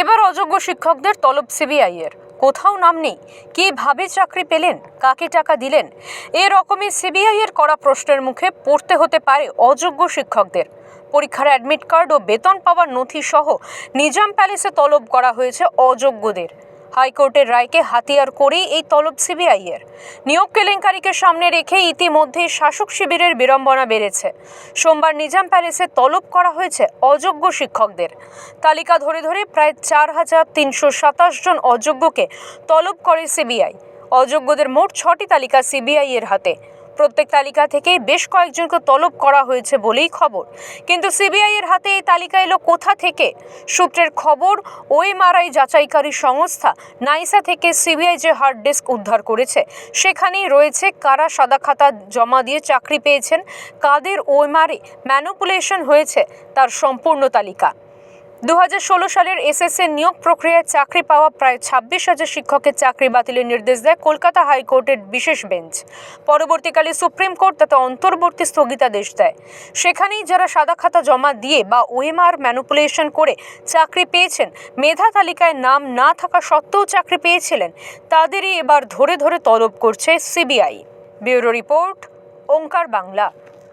এবার অযোগ্য শিক্ষকদের তলব সিবিআইয়ের কোথাও নাম নেই। কীভাবে চাকরি পেলেন? কাকে টাকা দিলেন? এরকমই সিবিআইয়ের করা প্রশ্নের মুখে পড়তে হতে পারে অযোগ্য শিক্ষকদের। পরীক্ষার অ্যাডমিট কার্ড ও বেতন পাওয়ার নথি সহ নিজাম প্যালেসে তলব করা হয়েছে অযোগ্যদের। হাইকোর্টের রায়কে হাতিয়ার করেই এই তলব সিবিআই এর নিয়োগ কেলেঙ্কারিকে সামনে রেখে ইতিমধ্যে শাসক শিবিরের বিড়ম্বনা বেড়েছে। সোমবার নিজাম প্যালেসে তলব করা হয়েছে অযোগ্য শিক্ষকদের। তালিকা ধরে ধরে প্রায় চার হাজার তিনশো সাতাশ জন অযোগ্যকে তলব করে সিবিআই। অযোগ্যদের মোট ছটি তালিকা সিবিআই এর হাতে। প্রত্যেক তালিকা থেকে বেশ কয়েকজনকে তলব করা হয়েছে বলেই খবর। কিন্তু সিবিআই এর হাতে এই তালিকা এলো কোথা থেকে? সূত্রের খবর, ওএমআরআই যাচাইকারী সংস্থা নাইসা থেকে সিবিআই যে হার্ড ডিস্ক উদ্ধার করেছে, সেখানেই রয়েছে কারা সাদা খাতা জমা দিয়ে চাকরি পেয়েছেন, কাদের ওএমআরএ ম্যানুপুলেশন হয়েছে, তার সম্পূর্ণ তালিকা। দু হাজার ষোলো সালের এসএসএ নিয়োগ প্রক্রিয়ায় চাকরি পাওয়া প্রায় ছাব্বিশ হাজার শিক্ষকের চাকরি বাতিলের নির্দেশ দেয় কলকাতা হাইকোর্টের বিশেষ বেঞ্চ। পরবর্তীকালে সুপ্রিম কোর্ট তাতে অন্তর্বর্তী স্থগিতাদেশ দেয়। সেখানেই যারা সাদা খাতা জমা দিয়ে বা ওএমআর ম্যানুপুলেশন করে চাকরি পেয়েছেন, মেধা তালিকায় নাম না থাকা সত্ত্বেও চাকরি পেয়েছিলেন, তাদেরই এবার ধরে ধরে তলব করছে CBI. Bureau report, Onkar Bangla.